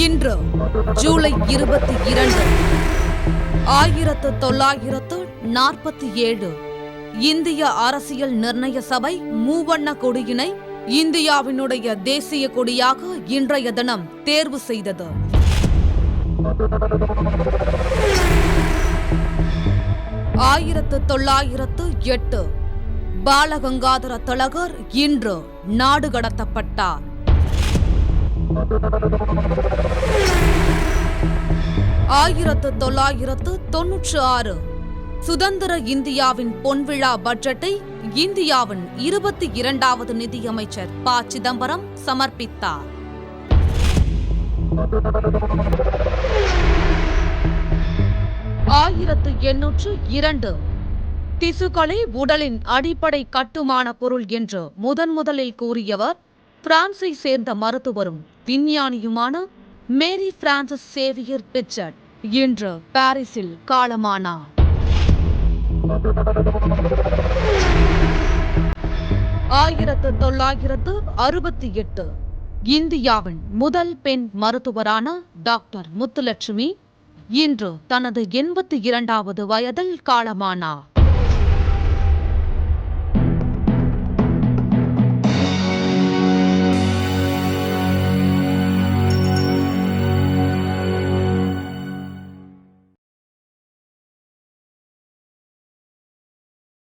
இன்று ஜூலை இருபத்தி இரண்டு ஆயிரத்து தொள்ளாயிரத்து நாற்பத்தி ஏழு இந்திய அரசியல் நிர்ணய சபை மூவண்ண கொடியினை இந்தியாவினுடைய தேசிய கொடியாக இன்றைய தினம் தேர்வு செய்தது. ஆயிரத்து தொள்ளாயிரத்து எட்டு பாலகங்காதர திலகர் இன்று நாடு கடத்தப்பட்டார். ஆயிரத்து தொள்ளாயிரத்து தொன்னூற்று ஆறு. சுதந்திர இந்தியாவின் பொன்விழா பட்ஜெட்டை இந்தியாவின் இருபத்தி இரண்டாவது நிதியமைச்சர் ப. சிதம்பரம் சமர்ப்பித்தார். ஆயிரத்து எண்ணூற்று இரண்டு. திசுக்களே உடலின் அடிப்படை கட்டுமான பொருள் என்று முதன் முதலில் கூறியவர் பிரான்சை சேர்ந்த மருத்துவரும் விஞ்ஞானியுமான மேரி பிரான்சிஸ் சேவியர் பிச்சர்ட். இன்று பாரிஸில் காலமானார் ஆயிரத்து தொள்ளாயிரத்து அறுபத்தி எட்டு இந்தியாவின் முதல் பெண் மருத்துவரான டாக்டர் முத்துலட்சுமி இன்று தனது எண்பத்தி இரண்டாவது வயதில் காலமானார்